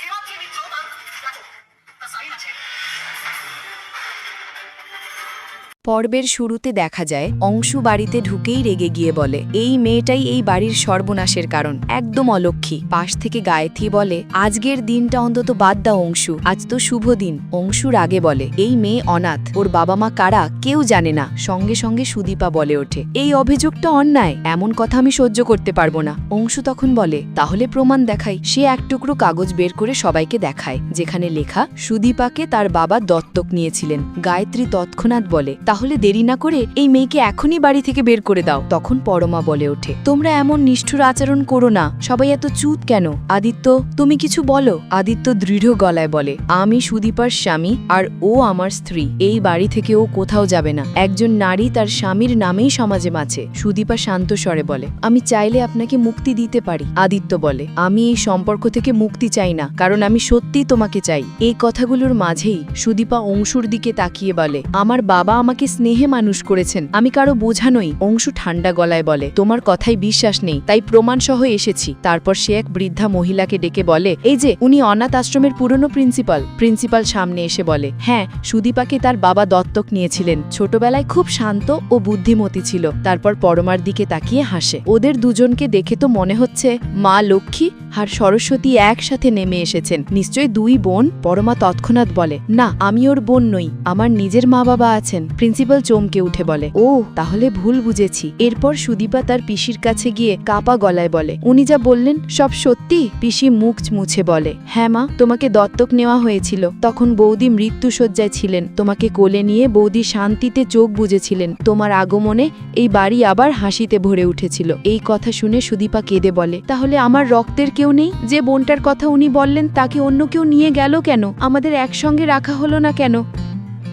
希望天面早晚继续特使那钱。 পর্বের শুরুতে দেখা যায়, অংশু বাড়িতে ঢুকেই রেগে গিয়ে বলে, এই মেয়েটাই এই বাড়ির সর্বনাশের কারণ, একদম অলক্ষী। পাশ থেকে গায়ত্রী বলে, আজকের দিনটা অন্তত বাদ দাও অংশু, আজ তো শুভ দিন। অংশুর আগে বলে, এই মেয়ে অনাথ, ওর বাবা মা কারা, কেউ জানে না। সঙ্গে সঙ্গে সুদীপা বলে ওঠে, এই অভিযোগটা অন্যায়, এমন কথা আমি সহ্য করতে পারব না। অংশু তখন বলে, তাহলে প্রমাণ দেখাই। সে এক টুকরো কাগজ বের করে সবাইকে দেখায়, যেখানে লেখা, সুদীপাকে তার বাবা দত্তক নিয়েছিলেন। গায়ত্রী তৎক্ষণাৎ বলে তাহলে দেরি না করে এই মেয়েকে এখনই বাড়ি থেকে বের করে দাও। তখন পরমা বলে ওঠে, তোমরা এমন নিষ্ঠুর আচরণ করো না। সবাই এত চুপ কেন? আদিত্য, তুমি কিছু বলো? আদিত্য দৃঢ় গলায় বলে, আমি সুদীপার স্বামী আর ও আমার স্ত্রী। এই বাড়ি থেকে ও কোথাও যাবে না। একজন নারী তার স্বামীর নামেই সমাজে মাছে। সুদীপা শান্ত স্বরে বলে, আমি চাইলে আপনাকে মুক্তি দিতে পারি। আদিত্য বলে, আমি এই সম্পর্ক থেকে মুক্তি চাই না, কারণ আমি সত্যিই তোমাকে চাই। এই কথাগুলোর মাঝেই সুদীপা অংশুর দিকে তাকিয়ে বলে, আমার বাবা আমাকে স্নেহে মানুষ করেছেন। আমি কারও বোঝা নই, অংশু ঠান্ডা গলায় বলে। তোমার কথাই বিশ্বাস নেই, তাই প্রমাণ সহ এসেছি। তারপর সে এক বৃদ্ধা মহিলাকে ডেকে বলে, এই যে, উনি অনাথ আশ্রমের পুরনো প্রিন্সিপাল। প্রিন্সিপাল সামনে এসে বলে হ্যাঁ সুদীপাকে তার বাবা দত্তক নিয়েছিলেন। ছোটবেলায় খুব শান্ত ও বুদ্ধিমতী ছিল। তারপর পরমার দিকে তাকিয়ে হাসে। ওদের দুজনকে দেখে তো মনে হচ্ছে মা লক্ষ্মী আর সরস্বতী একসাথে নেমে এসেছেন। নিশ্চয় দুই বোন? পরমা তৎক্ষণাৎ বলে, না, আমি ওর বোন নই। আমার নিজের মা বাবা আছেন প্রিন্সিপাল চমকে উঠে বলে ও। তাহলে ভুল বুঝেছি। এরপর সুদীপা তার পিসির কাছে গিয়ে কাপা গলায় বলে উনি যা বললেন সব সত্যি? পিসি মুখ মুছে বলে হ্যাঁ মা তোমাকে দত্তক নেওয়া হয়েছিল। তখন বৌদি মৃত্যুসজ্জায় ছিলেন। তোমাকে কোলে নিয়ে বৌদি শান্তিতে চোখ বুঝেছিলেন তোমার আগমনে এই বাড়ি আবার হাসিতে ভরে উঠেছিল। এই কথা শুনে সুদীপা কেঁদে বলে তাহলে আমার রক্তের কেউ নেই? যে বোনটার কথা উনি বললেন তাকে অন্য কেউ নিয়ে গেল কেন? আমাদের একসঙ্গে রাখা হলো না কেন?